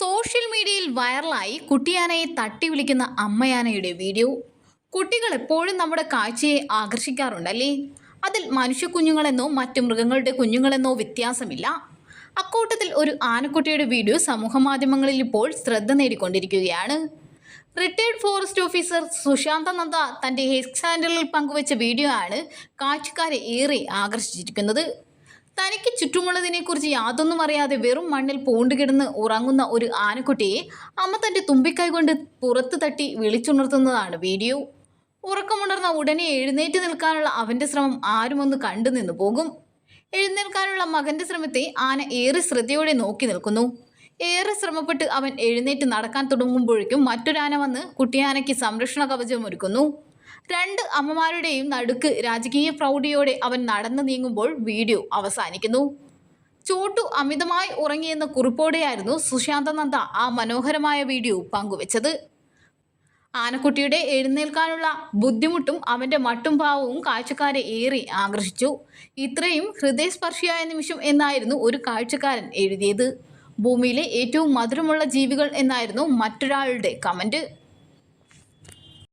Social മീഡിയയിൽ വൈറലായി കുട്ടിയാനയെ തട്ടി വിളിക്കുന്ന അമ്മയാനയുടെ വീഡിയോ. കുട്ടികൾ എപ്പോഴും നമ്മുടെ കാഴ്ചയെ ആകർഷിക്കാറുണ്ടല്ലേ അതിൽ മനുഷ്യ കുഞ്ഞുങ്ങളെന്നോ മറ്റു മൃഗങ്ങളുടെ കുഞ്ഞുങ്ങളെന്നോ വ്യത്യാസമില്ല. അക്കൂട്ടത്തിൽ ഒരു ആനക്കുട്ടിയുടെ വീഡിയോ സമൂഹമാധ്യമങ്ങളിൽ ഇപ്പോൾ ശ്രദ്ധ നേടിക്കൊണ്ടിരിക്കുകയാണ്. Retired forest officer Susanta Nanda തന്റെ ഹെക്സ് ഹാൻഡിലിൽ പങ്കുവച്ച വീഡിയോ ആണ് കാഴ്ചക്കാരെ ഏറെ ആകർഷിച്ചിരിക്കുന്നത്. തനിക്ക് ചുറ്റുമുള്ളതിനെക്കുറിച്ച് യാതൊന്നും അറിയാതെ വെറും മണ്ണിൽ പൂണ്ടുകിടന്ന് ഉറങ്ങുന്ന ഒരു ആനക്കുട്ടിയെ അമ്മ തന്റെ തുമ്പിക്കൈ കൊണ്ട് പുറത്ത് തട്ടി വിളിച്ചുണർത്തുന്നതാണ് വീഡിയോ. ഉറക്കമുണർന്ന ഉടനെ എഴുന്നേറ്റ് നിൽക്കാനുള്ള അവന്റെ ശ്രമം ആരുമൊന്ന് കണ്ടു നിന്നു പോകും. എഴുന്നേൽക്കാനുള്ള മകന്റെ ശ്രമത്തെ ആന ഏറെ ശ്രദ്ധയോടെ നോക്കി നിൽക്കുന്നു. ഏറെ ശ്രമപ്പെട്ട് അവൻ എഴുന്നേറ്റ് നടക്കാൻ തുടങ്ങുമ്പോഴേക്കും മറ്റൊരാന വന്ന് കുട്ടിയാനയ്ക്ക് സംരക്ഷണ കവചം ഒരുക്കുന്നു. രണ്ട് അമ്മമാരുടെയും നടുക്ക് രാജകീയ പ്രൗഢിയോടെ അവൻ നടന്നു നീങ്ങുമ്പോൾ വീഡിയോ അവസാനിക്കുന്നു. ചോട്ടു അമിതമായി ഉറങ്ങിയെന്ന കുറിപ്പോടെയായിരുന്നു സുശാന്ത നന്ദ ആ മനോഹരമായ വീഡിയോ പങ്കുവച്ചത്. ആനക്കുട്ടിയുടെ എഴുന്നേൽക്കാനുള്ള ബുദ്ധിമുട്ടും അവന്റെ മട്ടും ഭാവവും കാഴ്ചക്കാരെ ഏറെ ആകർഷിച്ചു. ഇത്രയും ഹൃദയസ്പർശിയായ നിമിഷം എന്നായിരുന്നു ഒരു കാഴ്ചക്കാരൻ എഴുതിയത്. ഭൂമിയിലെ ഏറ്റവും മധുരമുള്ള ജീവികൾ എന്നായിരുന്നു മറ്റൊരാളുടെ കമന്റ്